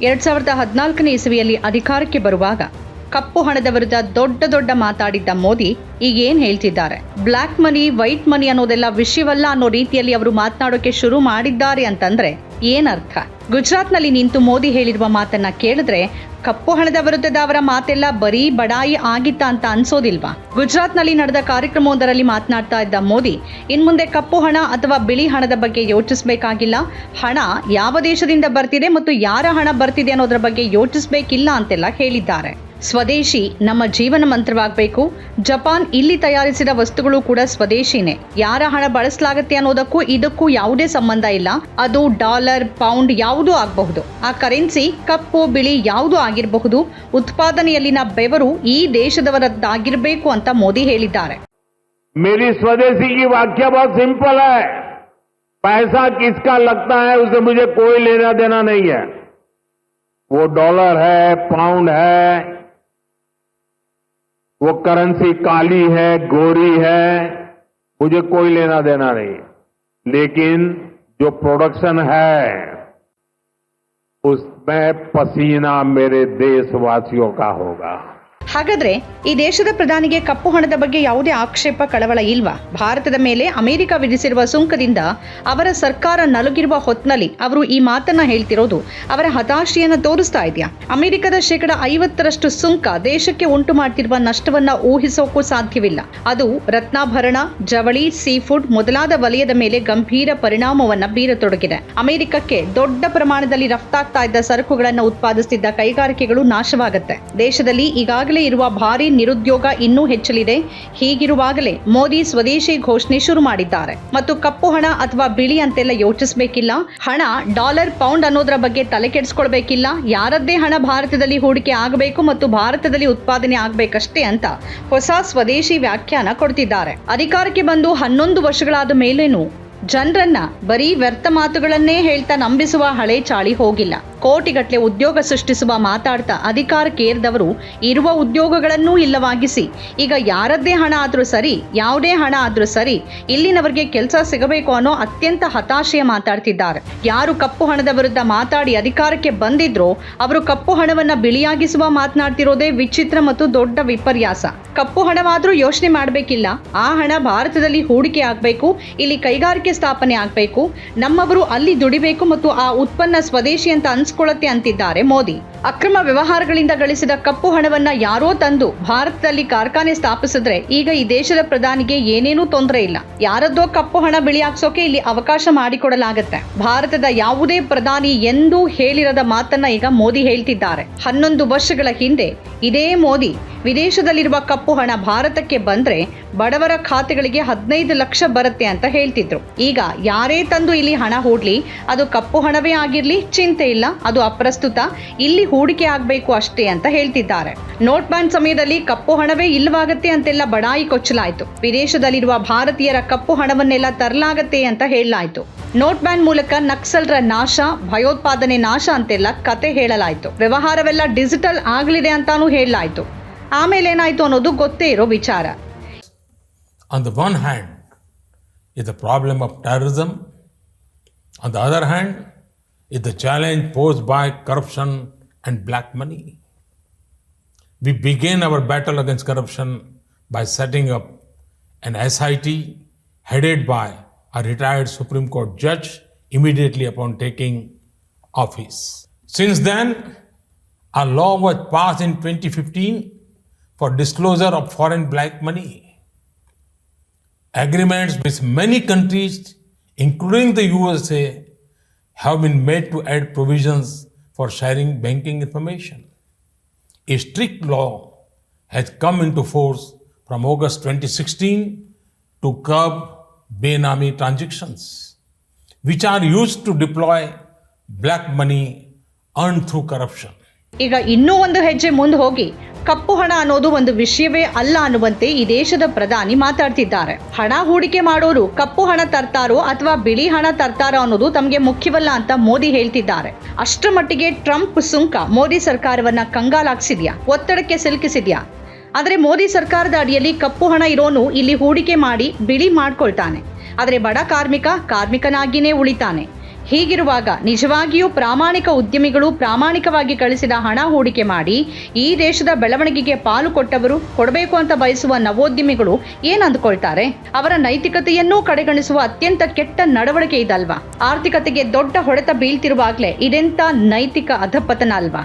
ಎರಡ್ ಸಾವಿರದ ಹದಿನಾಲ್ಕನೇ ಇಸವಿಯಲ್ಲಿ ಅಧಿಕಾರಕ್ಕೆ ಬರುವಾಗ ಕಪ್ಪು ಹಣದ ವಿರುದ್ಧ ದೊಡ್ಡ ದೊಡ್ಡ ಮಾತಾಡಿದ್ದ ಮೋದಿ ಈಗ ಏನ್ ಹೇಳ್ತಿದ್ದಾರೆ? ಬ್ಲ್ಯಾಕ್ ಮನಿ, ವೈಟ್ ಮನಿ ಅನ್ನೋದೆಲ್ಲ ವಿಷಯವಲ್ಲ ಅನ್ನೋ ರೀತಿಯಲ್ಲಿ ಅವರು ಮಾತನಾಡೋಕೆ ಶುರು ಮಾಡಿದ್ದಾರೆ ಅಂತಂದ್ರೆ ಏನರ್ಥ ಗುಜರಾತ್ನಲ್ಲಿ ನಿಂತು ಮೋದಿ ಹೇಳಿರುವ ಮಾತನ್ನ ಕೇಳಿದ್ರೆ ಕಪ್ಪು ಹಣದ ವಿರುದ್ಧದ ಅವರ ಮಾತೆಲ್ಲ ಬರೀ ಬಡಾಯಿ ಆಗಿತ್ತ ಅಂತ ಅನ್ಸೋದಿಲ್ವಾ? ಗುಜರಾತ್ನಲ್ಲಿ ನಡೆದ ಕಾರ್ಯಕ್ರಮವೊಂದರಲ್ಲಿ ಮಾತನಾಡ್ತಾ ಇದ್ದ ಮೋದಿ ಇನ್ಮುಂದೆ ಕಪ್ಪು ಹಣ ಅಥವಾ ಬಿಳಿ ಹಣದ ಬಗ್ಗೆ ಯೋಚಿಸಬೇಕಾಗಿಲ್ಲ, ಹಣ ಯಾವ ದೇಶದಿಂದ ಬರ್ತಿದೆ ಮತ್ತು ಯಾರ ಹಣ ಬರ್ತಿದೆ ಅನ್ನೋದ್ರ ಬಗ್ಗೆ ಯೋಚಿಸಬೇಕಿಲ್ಲ ಅಂತೆಲ್ಲ ಹೇಳಿದ್ದಾರೆ. ಸ್ವದೇಶಿ ನಮ್ಮ ಜೀವನ ಮಂತ್ರವಾಗಬೇಕು ಜಪಾನ್ ಇಲ್ಲಿ ತಯಾರಿಸಿದ ವಸ್ತುಗಳು ಕೂಡ ಸ್ವದೇಶಿನೇ ಯಾರ ಹಣ ಬಳಸಲಾಗುತ್ತೆ ಅನ್ನೋದಕ್ಕೂ ಇದಕ್ಕೂ ಯಾವುದೇ ಸಂಬಂಧ ಇಲ್ಲ ಅದು ಡಾಲರ್ ಪೌಂಡ್ ಯಾವುದೂ ಆಗಬಹುದು ಆ ಕರೆನ್ಸಿ ಕಪ್ಪು ಬಿಳಿ ಯಾವುದೂ ಆಗಿರಬಹುದು ಉತ್ಪಾದನೆಯಲ್ಲಿನ ಬೆವರು ಈ ದೇಶದವರದ್ದಾಗಿರಬೇಕು ಅಂತ ಮೋದಿ ಹೇಳಿದ್ದಾರೆ मेरी स्वदेशी की व्याख्या बहुत सिंपल है पैसा किसका लगता है उसे मुझे कोई लेना देना नहीं है वो डॉलर है पाउंड है वो करेंसी काली है, गोरी है, मुझे कोई लेना देना नहीं। लेकिन जो प्रोडक्शन है, उसमें पसीना मेरे देशवासियों का होगा। ಹಾಗಾದ್ರೆ ಈ ದೇಶದ ಪ್ರಧಾನಿಗೆ ಕಪ್ಪು ಹಣದ ಬಗ್ಗೆ ಯಾವುದೇ ಆಕ್ಷೇಪ, ಕಳವಳ ಇಲ್ವಾ? ಭಾರತದ ಮೇಲೆ ಅಮೆರಿಕ ವಿಧಿಸಿರುವ ಸುಂಕದಿಂದ ಅವರ ಸರ್ಕಾರ ನಲುಗಿರುವ ಹೊತ್ನಲ್ಲಿ ಅವರು ಈ ಮಾತನ್ನ ಹೇಳ್ತಿರೋದು ಅವರ ಹತಾಶೆಯನ್ನ ತೋರಿಸ್ತಾ ಇದೆಯಾ? ಅಮೆರಿಕದ ಶೇಕಡ ಐವತ್ತರಷ್ಟು ಸುಂಕ ದೇಶಕ್ಕೆ ಉಂಟು ಮಾಡ್ತಿರುವ ನಷ್ಟವನ್ನ ಊಹಿಸೋಕೂ ಸಾಧ್ಯವಿಲ್ಲ. ಅದು ರತ್ನಾಭರಣ, ಜವಳಿ, ಸೀಫುಡ್ ಮೊದಲಾದ ವಲಯದ ಮೇಲೆ ಗಂಭೀರ ಪರಿಣಾಮವನ್ನ ಬೀರತೊಡಗಿದೆ. ಅಮೆರಿಕಕ್ಕೆ ದೊಡ್ಡ ಪ್ರಮಾಣದಲ್ಲಿ ರಫ್ತಾಗ್ತಾ ಇದ್ದ ಸರಕುಗಳನ್ನು ಉತ್ಪಾದಿಸುತ್ತಿದ್ದ ಕೈಗಾರಿಕೆಗಳು ನಾಶವಾಗುತ್ತೆ. ದೇಶದಲ್ಲಿ ಈಗಾಗಲೇ ಇರುವ ಭಾರಿ ನಿರುದ್ಯೋಗ ಇನ್ನೂ ಹೆಚ್ಚಲಿದೆ. ಹೀಗಿರುವಾಗಲೇ ಮೋದಿ ಸ್ವದೇಶಿ ಘೋಷಣೆ ಶುರು ಮಾಡಿದ್ದಾರೆ. ಮತ್ತು ಕಪ್ಪು ಹಣ ಅಥವಾ ಬಿಳಿ ಅಂತೆಲ್ಲ ಯೋಚಿಸಬೇಕಿಲ್ಲ. ಹಣ, ಡಾಲರ್, ಪೌಂಡ್ ಅನ್ನೋದರ ಬಗ್ಗೆ ತಲೆ ಕೆಡಿಸ್ಕೊಳ್ಬೇಕಿಲ್ಲ. ಯಾರದ್ದೇ ಹಣ ಭಾರತದಲ್ಲಿ ಹೂಡಿಕೆ ಆಗಬೇಕು ಮತ್ತು ಭಾರತದಲ್ಲಿ ಉತ್ಪಾದನೆ ಆಗಬೇಕಷ್ಟೇ ಅಂತ ಹೊಸ ಸ್ವದೇಶಿ ವ್ಯಾಖ್ಯಾನ ಕೊಡ್ತಿದ್ದಾರೆ. ಅಧಿಕಾರಕ್ಕೆ ಬಂದು ಹನ್ನೊಂದು ವರ್ಷಗಳಾದ ಮೇಲೇನು ಜನರನ್ನ ಬರೀ ವ್ಯರ್ಥ ಮಾತುಗಳನ್ನೇ ಹೇಳ್ತಾ ನಂಬಿಸುವ ಹಳೆ ಚಾಳಿ ಹೋಗಿಲ್ಲ. ಕೋಟಿಗಟ್ಟಲೆ ಉದ್ಯೋಗ ಸೃಷ್ಟಿಸುವ ಮಾತಾಡ್ತಾ ಅಧಿಕಾರಕ್ಕೆ ಏರಿದವರು ಇರುವ ಉದ್ಯೋಗಗಳನ್ನೂ ಇಲ್ಲವಾಗಿಸಿ. ಈಗ ಯಾರದ್ದೇ ಹಣ ಆದರೂ ಸರಿ, ಯಾವುದೇ ಹಣ ಆದರೂ ಸರಿ, ಇಲ್ಲಿನವರಿಗೆ ಕೆಲಸ ಸಿಗಬೇಕು ಅನ್ನೋ ಅತ್ಯಂತ ಹತಾಶೆಯ ಮಾತಾಡ್ತಿದ್ದಾರೆ. ಯಾರು ಕಪ್ಪು ಹಣದ ವಿರುದ್ಧ ಮಾತಾಡಿ ಅಧಿಕಾರಕ್ಕೆ ಬಂದಿದ್ರೋ, ಅವರು ಕಪ್ಪು ಹಣವನ್ನ ಬಿಳಿಯಾಗಿಸುವ ಮಾತನಾಡ್ತಿರೋದೇ ವಿಚಿತ್ರ ಮತ್ತು ದೊಡ್ಡ ವಿಪರ್ಯಾಸ. ಕಪ್ಪು ಹಣವಾದರೂ ಯೋಚನೆ ಮಾಡಬೇಕಿಲ್ಲ, ಆ ಹಣ ಭಾರತದಲ್ಲಿ ಹೂಡಿಕೆ ಆಗಬೇಕು, ಇಲ್ಲಿ ಕೈಗಾರಿಕೆ ಸ್ಥಾಪನೆ ಆಗಬೇಕು, ನಮ್ಮವರು ಅಲ್ಲಿ ದುಡಿಬೇಕು ಮತ್ತು ಆ ಉತ್ಪನ್ನ ಸ್ವದೇಶಿ ಅಂತ ಅನ್ಸ್ಕೊಳ್ಳುತ್ತೆ ಅಂತಿದ್ದಾರೆ ಮೋದಿ. ಅಕ್ರಮ ವ್ಯವಹಾರಗಳಿಂದ ಗಳಿಸಿದ ಕಪ್ಪು ಹಣವನ್ನ ಯಾರೋ ತಂದು ಭಾರತದಲ್ಲಿ ಕಾರ್ಖಾನೆ ಸ್ಥಾಪಿಸಿದ್ರೆ ಈಗ ಈ ದೇಶದ ಪ್ರಧಾನಿಗೆ ಏನೇನೂ ತೊಂದರೆ ಇಲ್ಲ. ಯಾರದ್ದೋ ಕಪ್ಪು ಹಣ ಬಿಳಿ ಹಾಕ್ಸೋಕೆ ಇಲ್ಲಿ ಅವಕಾಶ ಮಾಡಿಕೊಡಲಾಗುತ್ತೆ. ಭಾರತದ ಯಾವುದೇ ಪ್ರಧಾನಿ ಎಂದೂ ಹೇಳಿರದ ಮಾತನ್ನ ಈಗ ಮೋದಿ ಹೇಳ್ತಿದ್ದಾರೆ. ಹನ್ನೊಂದು ವರ್ಷಗಳ ಹಿಂದೆ ಇದೇ ಮೋದಿ ವಿದೇಶದಲ್ಲಿರುವ ಕಪ್ಪು ಹಣ ಭಾರತಕ್ಕೆ ಬಂದ್ರೆ ಬಡವರ ಖಾತೆಗಳಿಗೆ ಹದಿನೈದು ಲಕ್ಷ ಬರುತ್ತೆ ಅಂತ ಹೇಳ್ತಿದ್ರು. ಈಗ ಯಾರೇ ತಂದು ಇಲ್ಲಿ ಹಣ ಹೂಡ್ಲಿ, ಅದು ಕಪ್ಪು ಹಣವೇ ಆಗಿರಲಿ, ಚಿಂತೆ ಇಲ್ಲ, ಅದು ಅಪ್ರಸ್ತುತ, ಇಲ್ಲಿ ಹೂಡಿಕೆ ಆಗಬೇಕು ಅಷ್ಟೇ ಅಂತ ಹೇಳ್ತಿದ್ದಾರೆ. ನೋಟ್ ಬ್ಯಾನ್ ಸಮಯದಲ್ಲಿ ಕಪ್ಪು ಹಣವೇ ಇಲ್ಲವಾಗತ್ತೆ ಅಂತೆಲ್ಲ ಬಡಾಯಿ ಕೊಚ್ಚಲಾಯಿತು. ವಿದೇಶದಲ್ಲಿರುವ ಭಾರತೀಯರ ಕಪ್ಪು ಹಣವನ್ನೆಲ್ಲ ತರಲಾಗತ್ತೆ ಅಂತ ಹೇಳಲಾಯಿತು. ನೋಟ್ ಬ್ಯಾನ್ ಮೂಲಕ ನಕ್ಸಲರ ನಾಶ, ಭಯೋತ್ಪಾದನೆ ನಾಶ ಅಂತೆಲ್ಲ ಕತೆ ಹೇಳಲಾಯಿತು. ವ್ಯವಹಾರವೆಲ್ಲ ಡಿಜಿಟಲ್ ಆಗಲಿದೆ ಅಂತಾನೂ ಹೇಳಲಾಯ್ತು. ಆಮೇಲೆ ಏನಾಯ್ತು ಅನ್ನೋದು ಗೊತ್ತೇ ಇರೋ ವಿಚಾರ on the one hand, is the problem of terrorism. On the other hand, is the challenge posed by corruption and black money. We began our battle against corruption by setting up an SIT headed by a retired Supreme Court judge immediately upon taking office. Since then, a law was passed in 2015 for disclosure of foreign black money. Agreements with many countries, including the USA, have been made to add provisions for sharing banking information. A strict law has come into force from August 2016 to curb Benami transactions, which are used to deploy black money earned through corruption. ಈಗ ಇನ್ನೂ ಒಂದು ಹೆಜ್ಜೆ ಮುಂದೆ ಹೋಗಿ ಕಪ್ಪು ಹಣ ಅನ್ನೋದು ಒಂದು ವಿಷಯವೇ ಅಲ್ಲ ಅನ್ನುವಂತೆ ಈ ದೇಶದ ಪ್ರಧಾನಿ ಮಾತಾಡ್ತಿದ್ದಾರೆ. ಹಣ ಹೂಡಿಕೆ ಮಾಡೋರು ಕಪ್ಪು ಹಣ ತರ್ತಾರೋ ಅಥವಾ ಬಿಳಿ ಹಣ ತರ್ತಾರೋ ಅನ್ನೋದು ತಮಗೆ ಮುಖ್ಯವಲ್ಲ ಅಂತ ಮೋದಿ ಹೇಳ್ತಿದ್ದಾರೆ. ಅಷ್ಟರ ಮಟ್ಟಿಗೆ ಟ್ರಂಪ್ ಸುಂಕ ಮೋದಿ ಸರ್ಕಾರವನ್ನ ಕಂಗಾಲಾಗ್ಸಿದ್ಯಾ? ಒತ್ತಡಕ್ಕೆ ಸಿಲುಕಿಸಿದ್ಯಾ? ಆದರೆ ಮೋದಿ ಸರ್ಕಾರದ ಅಡಿಯಲ್ಲಿ ಕಪ್ಪು ಹಣ ಇರೋನು ಇಲ್ಲಿ ಹೂಡಿಕೆ ಮಾಡಿ ಬಿಳಿ ಮಾಡ್ಕೊಳ್ತಾನೆ. ಆದರೆ ಬಡ ಕಾರ್ಮಿಕ ಕಾರ್ಮಿಕನಾಗಿನೇ ಉಳಿತಾನೆ. ಹೀಗಿರುವಾಗ ನಿಜವಾಗಿಯೂ ಪ್ರಾಮಾಣಿಕ ಉದ್ಯಮಿಗಳು ಪ್ರಾಮಾಣಿಕವಾಗಿ ಕಳಿಸಿದ ಹಣ ಹೂಡಿಕೆ ಮಾಡಿ ಈ ದೇಶದ ಬೆಳವಣಿಗೆಗೆ ಪಾಲು ಕೊಟ್ಟವರು ಕೊಡಬೇಕು ಅಂತ ಬಯಸುವ ನವೋದ್ಯಮಿಗಳು ಏನ್ ಅಂದ್ಕೊಳ್ತಾರೆ? ಅವರ ನೈತಿಕತೆಯನ್ನೂ ಕಡೆಗಣಿಸುವ ಅತ್ಯಂತ ಕೆಟ್ಟ ನಡವಳಿಕೆ ಇದಲ್ವಾ? ಆರ್ಥಿಕತೆಗೆ ದೊಡ್ಡ ಹೊಡೆತ ಬೀಳ್ತಿರುವಾಗಲೇ ಇದೆಂತ ನೈತಿಕ ಅಧಪತನ ಅಲ್ವಾ?